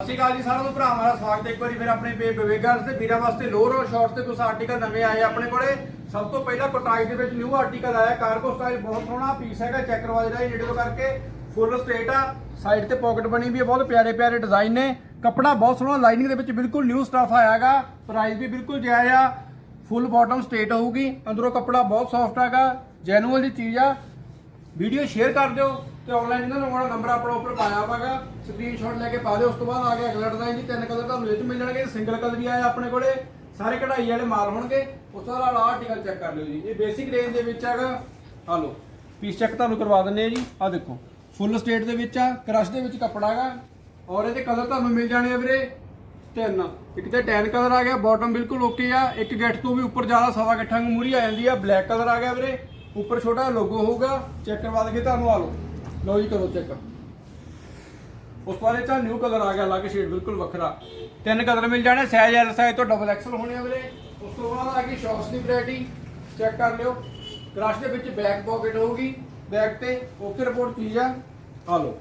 ਸਤਿ ਸ਼੍ਰੀ ਅਕਾਲ ਜੀ, ਸਾਰਿਆਂ ਨੂੰ ਭਰਾਵਾਂ ਦਾ ਸਵਾਗਤ ਹੈ। ਇੱਕ ਵਾਰੀ ਫਿਰ ਆਪਣੇ ਬੇ ਬਵੇਗਰ ਤੇ ਵੀਰਾਂ ਵਾਸਤੇ ਲੋਅਰ ਔਰ ਸ਼ਾਰਟ ਤੇ ਕੁਝ ਆਰਟੀਕਲ ਨਵੇਂ ਆਏ ਆਪਣੇ ਕੋਲੇ। ਸਭ ਤੋਂ ਪਹਿਲਾਂ ਕੋਟਾਈ ਦੇ ਵਿੱਚ ਨਿਊ ਆਰਟੀਕਲ ਆਇਆ। ਕਾਰਗੋ ਸਟਾਈਲ ਬਹੁਤ ਸੋਹਣਾ ਪੀਸ ਹੈਗਾ ਚੈੱਕ ਕਰਵਾ ਜਿਹੜਾ ਇਹ ਨੇੜੇ ਕਰਕੇ। ਫੁੱਲ ਸਟੇਟ ਆ। ਸਾਈਡ ਤੇ ਪਾਕਟ ਬਣੀ ਵੀ ਹੈ, ਬਹੁਤ ਪਿਆਰੇ ਪਿਆਰੇ ਡਿਜ਼ਾਈਨ ਨੇ। ਕੱਪੜਾ ਬਹੁਤ ਸੋਹਣਾ ਲਾਈਨਿੰਗ ਦੇ ਵਿੱਚ ਬਿਲਕੁਲ ਨਿਊ ਸਟਾਫ ਆਇਆ ਹੈਗਾ। ਪ੍ਰਾਈਸ ਵੀ ਬਿਲਕੁਲ ਜਾਇਜ਼ ਆ। ਫੁੱਲ ਬਾਟਮ ਸਟ੍ਰੇਟ ਹੋਊਗੀ। ਅੰਦਰੋਂ ਕੱਪੜਾ ਬਹੁਤ ਸੌਫਟ ਹੈਗਾ। ਜੈਨੂਅਲ ਦੀ ਚੀਜ਼ ਆ। ਵੀਡੀਓ ਸ਼ੇਅਰ ਕਰ ਦਿਓ। ਤੇ ਆਨਲਾਈਨ ਇਹਨਾਂ ਨੂੰ ਆਪਣਾ ਨੰਬਰ ਆਪਣਾ ਉੱਪਰ ਪਾਇਆ ਹੋਵਾਗਾ ਸਕਰੀਨਸ਼ਾਟ ਲੈ ਕੇ ਪਾ ਦਿਓ, ਉਸ ਤੋਂ ਬਾਅਦ ਆ ਗਿਆ ਅਗਲਾ ਡਿਜ਼ਾਈਨ ਜੀ, ਤਿੰਨ ਕਲਰ ਤੁਹਾਨੂੰ ਇਹ ਚ ਮਿਲ ਜਾਣਗੇ ਸਿੰਗਲ ਕਲਰ ਵੀ ਆਇਆ ਆਪਣੇ ਕੋਲੇ, ਸਾਰੇ ਕਢਾਈ ਵਾਲੇ ਮਾਲ ਹੋਣਗੇ, ਉਸ ਤੋਂ ਬਾਅਦ ਆਰਟੀਕਲ ਚੈੱਕ ਕਰ ਲਿਓ ਜੀ। ਇਹ ਬੇਸਿਕ ਰੇਂਜ ਦੇ ਵਿੱਚ ਹੈਗਾ ਆ ਲਓ ਪੀਸ ਚੈੱਕ ਤੁਹਾਨੂੰ ਕਰਵਾ ਦਿੰਨੇ ਆ ਜੀ ਆ ਦੇਖੋ ਫੁੱਲ ਸਟੇਟ ਦੇ ਵਿੱਚ ਆ ਕ੍ਰਸ਼ ਦੇ ਵਿੱਚ ਕੱਪੜਾ ਹੈਗਾ, ਔਰ ਇਹਦੇ ਕਲਰ ਤੁਹਾਨੂੰ ਮਿਲ ਜਾਣੇ ਆ ਵੀਰੇ, ਤਿੰਨ। ਇੱਕ ਤੇ ਟੈਨ ਕਲਰ ਆ ਗਿਆ ਬਾਟਮ ਬਿਲਕੁਲ ਓਕੇ ਆ, ਇੱਕ ਗਿੱਠ ਤੋਂ ਵੀ ਉੱਪਰ ਜ਼ਿਆਦਾ ਸਵਾ ਗਿੱਠਾਂ ਨੂੰ ਮੂਰੀ ਆ ਜਾਂਦੀ ਆ ਬਲੈਕ ਕਲਰ ਆ ਗਿਆ ਵੀਰੇ, ਉੱਪਰ ਛੋਟਾ ਲੋਗੋ ਹੋਊਗਾ ਚੈੱਕ ਕਰਵਾ ਦੇਗੇ ਤੁਹਾਨੂੰ ਆ ਲਓ। ਲਓ ਜੀ ਕਰੋ ਚੈੱਕ। ਉਸ ਤੋਂ ਬਾਅਦ ਇਹ ਤਾਂ ਨਿਊ ਕਲਰ ਆ ਗਿਆ, ਅਲੱਗ ਸ਼ੇਡ ਬਿਲਕੁਲ ਵੱਖਰਾ। ਤਿੰਨ ਕਲਰ ਮਿਲ ਜਾਣੇ ਸਾਈਜ਼ ਐਲ ਸਾਈਜ਼ ਤੋਂ ਡਬਲ ਐਕਸਲ ਹੋਣੇ ਆ ਵੀਰੇ। ਉਸ ਤੋਂ ਬਾਅਦ ਆ ਗਈ ਸ਼ਾਰਟਸ ਦੀ ਵੈਰਾਈਟੀ ਚੈੱਕ ਕਰ ਲਿਓ। ਕ੍ਰਸ਼ ਦੇ ਵਿੱਚ ਬੈਕ ਪਾਕਟ ਹੋਊਗੀ। ਬੈਕ ਤੇ ਓਕੇ ਰਿਪੋਰਟ ਚੀਜ਼ ਆ? ਆ ਲਓ।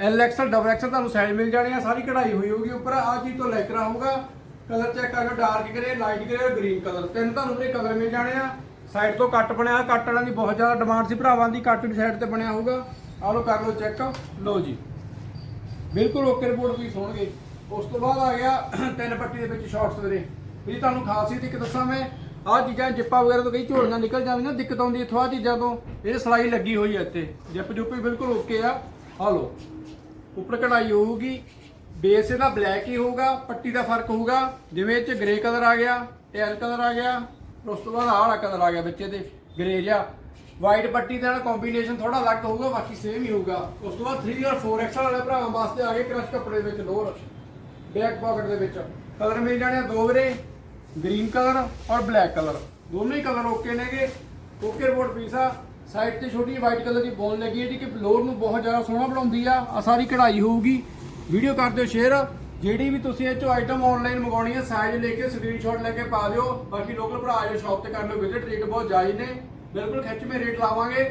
ਐਲ ਐਕਸਲ ਡਬਲ ਐਕਸਲ ਤੁਹਾਨੂੰ ਸਾਈਜ਼ ਮਿਲ ਜਾਣੇ ਆ। ਸਾਰੀ ਕਢਾਈ ਹੋਈ ਹੋਊਗੀ ਉੱਪਰ। ਆ ਚੀਜ਼ ਤੋਂ ਲੈਕਰਾ ਹੋਊਗਾ ਕਲਰ ਚੈੱਕ ਕਰ ਲਓ ਡਾਰਕ ਗ੍ਰੇ ਲਾਈਟ ਗ੍ਰੇ ਔਰ ਗ੍ਰੀਨ ਕਲਰ ਤਿੰਨ ਤੁਹਾਨੂੰ ਵੀਰੇ ਕਲਰ ਮਿਲ ਜਾਣੇ ਆ। ਸਾਈਡ ਤੋਂ ਕੱਟ ਬਣਿਆ, ਕੱਟ ਵਾਲਿਆਂ ਦੀ ਬਹੁਤ ਜ਼ਿਆਦਾ ਡਿਮਾਂਡ ਸੀ। ਭਰਾਵਾਂ ਦੀ, ਕੱਟ ਦੀ ਸਾਈਡ ਤੇ ਬਣਿਆ ਹੋਊਗਾ। ਆ ਲਓ, ਕਰ ਲਓ ਚੈੱਕ ਲਓ ਜੀ। ਬਿਲਕੁਲ ਓਕੇ ਰਿਪੋਰਟ ਪੀਸ ਹੋਣਗੇ ਉਸ ਤੋਂ ਬਾਅਦ ਆ ਗਿਆ ਤਿੰਨ ਪੱਟੀ ਦੇ ਵਿੱਚ ਸ਼ਾਰਟਸ ਵੀਰੇ। ਵੀ ਤੁਹਾਨੂੰ ਖਾਸੀਅਤ ਇੱਕ ਦੱਸਾਂ ਮੈਂ, ਆਹ ਚੀਜ਼ਾਂ ਜਿੱਪਾ ਵਗੈਰਾ ਤੋਂ ਕਈ ਝੋਲੀਆਂ ਨਿਕਲ ਜਾਂਦੀਆਂ ਦਿੱਕਤ ਆਉਂਦੀ ਇੱਥੋਂ ਆਹ ਚੀਜ਼ਾਂ ਤੋਂ। ਇਹ ਸਲਾਈ ਲੱਗੀ ਹੋਈ ਹੈ ਇੱਥੇ। ਜਿੱਪ ਜੁੱਪ ਵੀ ਬਿਲਕੁਲ ਓਕੇ ਆ। ਆ ਲਓ, ਉੱਪਰ ਕਢਾਈ ਹੋਊਗੀ। ਬੇਸ ਇਹਦਾ ਬਲੈਕ ਹੀ ਹੋਊਗਾ, ਪੱਟੀ ਦਾ ਫ਼ਰਕ ਹੋਊਗਾ। ਜਿਵੇਂ ਇਹ ਚ ਗ੍ਰੇ ਕਲਰ ਆ ਗਿਆ ਟੈਲ ਕਲਰ ਆ ਗਿਆ। ਉਸ ਤੋਂ ਬਾਅਦ ਆਹ ਵਾਲਾ ਕਲਰ ਆ ਗਿਆ ਵਿੱਚ ਇਹਦੇ ਗ੍ਰੇ ਜਿਹਾ। ਵਾਈਟ ਪੱਟੀ ਦੇ ਨਾਲ ਕੰਬੀਨੇਸ਼ਨ ਥੋੜਾ ਅਲੱਗ ਹੋਊਗਾ, ਬਾਕੀ ਸੇਮ ਹੀ ਹੋਊਗਾ। ਉਸ ਤੋਂ ਬਾਅਦ 3 ਔਰ 4 ਐਕਸਲ ਵਾਲੇ ਭਰਾਵਾਂ ਵਾਸਤੇ ਆ ਗਏ ਕ੍ਰਸ਼ ਕੱਪੜੇ ਦੇ ਵਿੱਚ ਲੋਅਰ ਬੈਕ ਪਾਕਟ ਦੇ ਵਿੱਚ। ਕਲਰ ਮਿਲ ਜਾਣੇ ਆ ਦੋ ਵੀਰੇ ਗ੍ਰੀਨ ਕਲਰ ਔਰ ਬਲੈਕ ਕਲਰ ਦੋਨੋਂ ਹੀ ਕਲਰ ਓਕੇ ਨੇਗੇ। ਓਕੇ ਰਿਪੋਰਟ ਪੀਸਾ ਸਾਈਡ ਤੇ ਛੋਟੀ ਵਾਈਟ ਕਲਰ ਦੀ ਬੋਲ ਲੱਗੀ ਹੈ ਜਿਹੜੀ ਕਿ ਲੋਅਰ ਨੂੰ ਬਹੁਤ ਜ਼ਿਆਦਾ ਸੋਹਣਾ ਬਣਾਉਂਦੀ ਆ। ਆ ਸਾਰੀ ਕਢਾਈ ਹੋਊਗੀ। ਵੀਡੀਓ ਕਰ ਦਿਓ ਸ਼ੇਅਰ ਜਿਹੜੀ ਵੀ ਤੁਸੀਂ ਇਹ ਚੋਂ ਆਈਟਮ ਆਨਲਾਈਨ ਮੰਗਾਉਣੀ ਹੈ ਸਾਈਜ਼ ਲੈ ਕੇ ਸਕਰੀਨਸ਼ਾਟ ਲੈ ਕੇ ਪਾ ਦਿਓ। ਬਾਕੀ ਲੋਕਲ ਭਰਾ ਆਜੋ ਸ਼ਾਪ ਤੇ ਕਰ ਲਓ ਵਿਜ਼ਿਟ ਰੇਟ ਬਹੁਤ ਜਾਇਜ਼ ਨੇ। ਬਿਲਕੁਲ ਖਿੱਚਵੇਂ ਰੇਟ ਲਾਵਾਂਗੇ।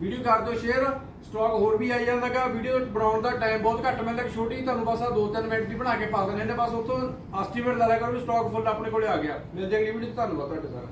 ਵੀਡੀਓ ਕਰ ਦਿਓ ਸ਼ੇਅਰ ਸਟਾਕ ਹੋਰ ਵੀ ਆਈ ਜਾਂਦਾਗਾ ਵੀਡੀਓ ਬਣਾਉਣ ਦਾ ਟਾਈਮ ਬਹੁਤ ਘੱਟ ਮਿਲਦਾ ਛੋਟੀ, ਤੁਹਾਨੂੰ ਬਸ ਆ 2-3 ਮਿੰਟ ਦੀ ਬਣਾ ਕੇ ਪਾ ਦਿੰਦੇ ਨੇ। ਬਸ ਉੱਥੋਂ ਐਸਟੀਮੇਟ ਲਾ ਲਿਆ ਕਰੋ ਵੀ ਸਟਾਕ ਫੁੱਲ ਆਪਣੇ ਕੋਲੇ ਆ ਗਿਆ। ਮਿਲ ਅਗਲੀ ਵੀਡੀਓ ਧੰਨਵਾਦ ਤੁਹਾਡੇ ਸਾਰਾ।